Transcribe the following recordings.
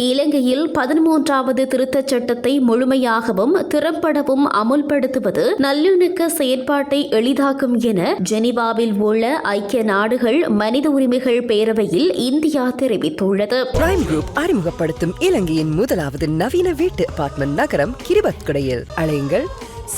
இலங்கையில் பதிமூன்றாவது திருத்தச் சட்டத்தை முழுமையாகவும் திறம்படவும் அமுல்படுத்துவது நல்லிணக்க செயற்பாட்டை எளிதாக்கும் என ஜெனீவாவில் உள்ள ஐக்கிய நாடுகள் மனித உரிமைகள் பேரவையில் இந்தியா தெரிவித்துள்ளது. பிரைம் குரூப் அறிமுகப்படுத்தும் இலங்கையின் முதலாவது நவீன வீட்டு அபார்ட்மெண்ட் நகரம் கிரிபத்குடையில். அலையுங்கள்.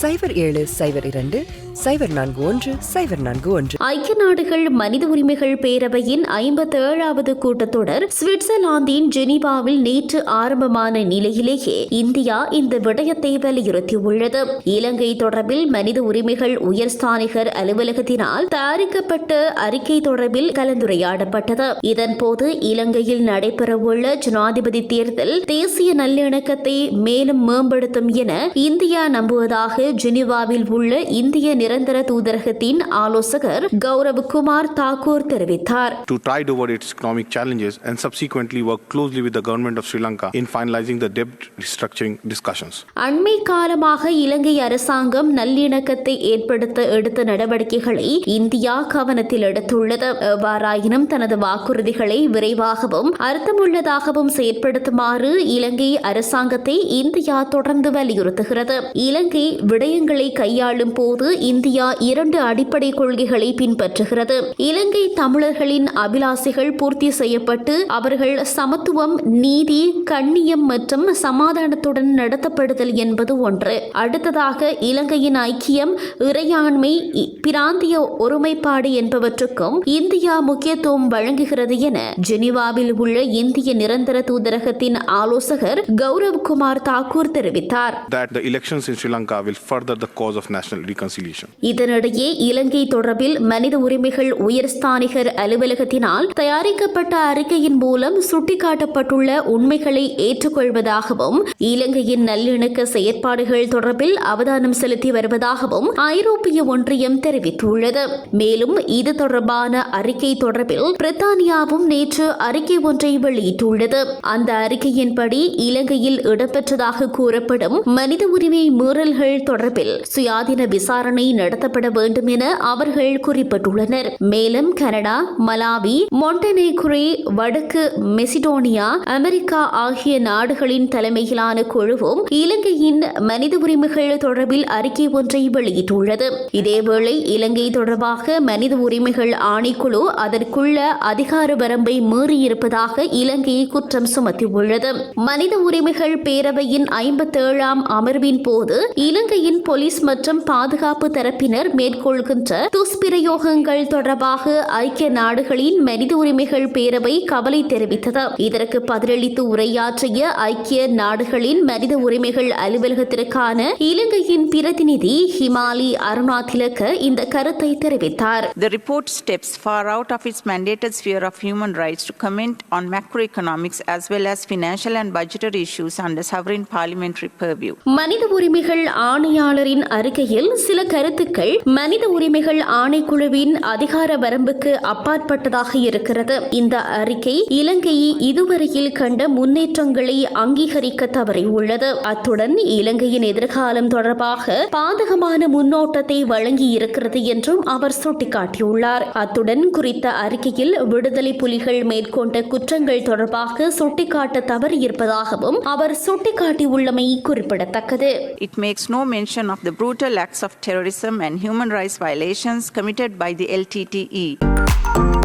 சைபர் ஏழு சைபர் இரண்டு சைபர் நான்கு ஒன்று சைபர் நான்கு ஒன்று. ஐக்கிய நாடுகள் மனித உரிமைகள் பேரவையின் ஐம்பத்தி ஏழாவது கூட்டத்தொடர் சுவிட்சர்லாந்தின் ஜெனீவாவில் நேற்று ஆரம்பமான நிலையிலேயே இந்தியா இந்த விடயத்தை வலியுறுத்தியுள்ளது. இலங்கை தொடர்பில் மனித உரிமைகள் உயர்ஸ்தானிகர் அலுவலகத்தினால் தயாரிக்கப்பட்ட அறிக்கை தொடர்பில் கலந்துரையாடப்பட்டது. இதன்போது இலங்கையில் நடைபெறவுள்ள ஜனாதிபதி தேர்தல் தேசிய நல்லிணக்கத்தை மேலும் மேம்படுத்தும் என இந்தியா நம்புவதாக ஜெனீவாவில் உள்ள இந்திய நிரந்தர தூதரகத்தின் ஆலோசகர் கௌரவ் குமார் தாக்கூர் தெரிவித்தார். To tide over its economic challenges and subsequently work closely with the government of Sri Lanka in finalizing the debt restructuring discussions. அண்மை காலமாக இலங்கை அரசாங்கம் நல்லிணக்கத்தை ஏற்படுத்த எடுத்த நடவடிக்கைகளை இந்தியா கவனத்தில் எடுத்துள்ளது. எவ்வாறாயினும் தனது வாக்குறுதிகளை விரைவாகவும் அர்த்தமுள்ளதாகவும் செயற்படுத்துமாறு இலங்கை அரசாங்கத்தை இந்தியா தொடர்ந்து வலியுறுத்துகிறது. இலங்கை விடயங்களை கையாளும் போது இந்தியா இரண்டு அடிப்படை கொள்கைகளை பின்பற்றுகிறது. இலங்கை தமிழர்களின் அபிலாசைகள் பூர்த்தி செய்யப்பட்டு அவர்கள் சமத்துவம் நீதி கண்ணியம் மற்றும் சமாதானத்துடன் நடத்தப்படுதல் என்பது ஒன்று. அடுத்ததாக இலங்கையின் ஐக்கியம் இறையாண்மை பிராந்திய ஒருமைப்பாடு என்பவற்றுக்கும் இந்தியா முக்கியத்துவம் வழங்குகிறது என ஜெனீவாவில் உள்ள இந்திய நிரந்தர தூதரகத்தின் ஆலோசகர் கௌரவ் குமார் தாக்கூர் தெரிவித்தார். That the elections in Sri Lanka will further the cause of national reconciliation. இதனிடையே இலங்கை தொடர்பில் மனித உரிமைகள் உயர்ஸ்தானிகர் அலுவலகத்தினால் தயாரிக்கப்பட்ட அறிக்கையின் மூலம் சுட்டிக்காட்டப்பட்டுள்ள உண்மைகளை ஏற்றுக்கொள்வதாகவும் இலங்கையின் நல்லிணக்க செயற்பாடுகள் தொடர்பில் அவதானம் செலுத்தி வருவதாகவும் ஐரோப்பிய ஒன்றியம் தெரிவித்துள்ளது. மேலும் இது தொடர்பான அறிக்கை தொடர்பில் பிரித்தானியாவும் நேற்று அறிக்கை ஒன்றை வெளியிட்டுள்ளது. அந்த அறிக்கையின்படி இலங்கையில் இடம்பெற்றதாக கூறப்படும் மனித உரிமை மீறல்கள் தொடர்பில் சுயாதீன விசாரணை நடத்தப்பட வேண்டும் என அவர்கள் குறிப்பிட்டுள்ளனர். மேலும் கனடா மலாவி மொண்டனேகுரே வடக்கு மெசிடோனியா அமெரிக்கா ஆகிய நாடுகளின் தலைமையிலான குழுவும் இலங்கையின் மனித உரிமைகள் தொடர்பில் அறிக்கை ஒன்றை வெளியிட்டுள்ளது. இதேவேளை இலங்கை தொடர்பாக மனித உரிமைகள் ஆணைக்குழு அதற்குள்ள அதிகார வரம்பை மீறியிருப்பதாக இலங்கை குற்றம் சுமத்தியுள்ளது. மனித உரிமைகள் பேரவையின் ஐம்பத்தேழாம் அமர்வின் போது இலங்கையின் போலீஸ் மற்றும் பாதுகாப்பு தரப்பினர் மேற்கொள்கின்ற துஷ்பிரயோகங்கள் தொடர்பாக ஐக்கிய நாடுகளின் மனித உரிமைகள் பேரவை கவலை தெரிவித்தது இதற்கு பதிலளித்து உரையாற்றிய ஐக்கிய நாடுகளின் மனித உரிமைகள் அலுவலகத்திற்கான இலங்கையின் பிரதிநிதி ஹிமாலி அருணா திலக்க இந்த கருத்தை தெரிவித்தார் The report steps far out of its mandated sphere of human rights to comment on macroeconomics as well as financial and budgetary issues under sovereign parliamentary purview. மனித உரிமைகள் ஆணையாளரின் அறிக்கையில் சில கருத்துக்கள் மனித உரிமைகள் ஆணைக்குழுவின் அதிகார வரம்புக்கு அப்பாற்பட்டதாக இருக்கிறது. இந்த அறிக்கை இலங்கையை இதுவரையில் கண்ட முன்னேற்றங்களை அங்கீகரிக்க தவறியுள்ளது. அத்துடன் இலங்கையின் எதிர்காலம் தொடர்பாக பாதகமான முன்னோட்டத்தை வழங்கி இருக்கிறது என்றும் அவர் சுட்டிக்காட்டியுள்ளார். அத்துடன் குறித்த அறிக்கையில் விடுதலை புலிகள் மேற்கொண்ட குற்றங்கள் தொடர்பாக சுட்டிக்காட்ட தவறியிருப்பதாகவும் அவர் சுட்டிக்காட்டியுள்ளமை குறிப்பிடத்தக்கது. It makes no mention of the brutal acts of and human rights violations committed by the LTTE.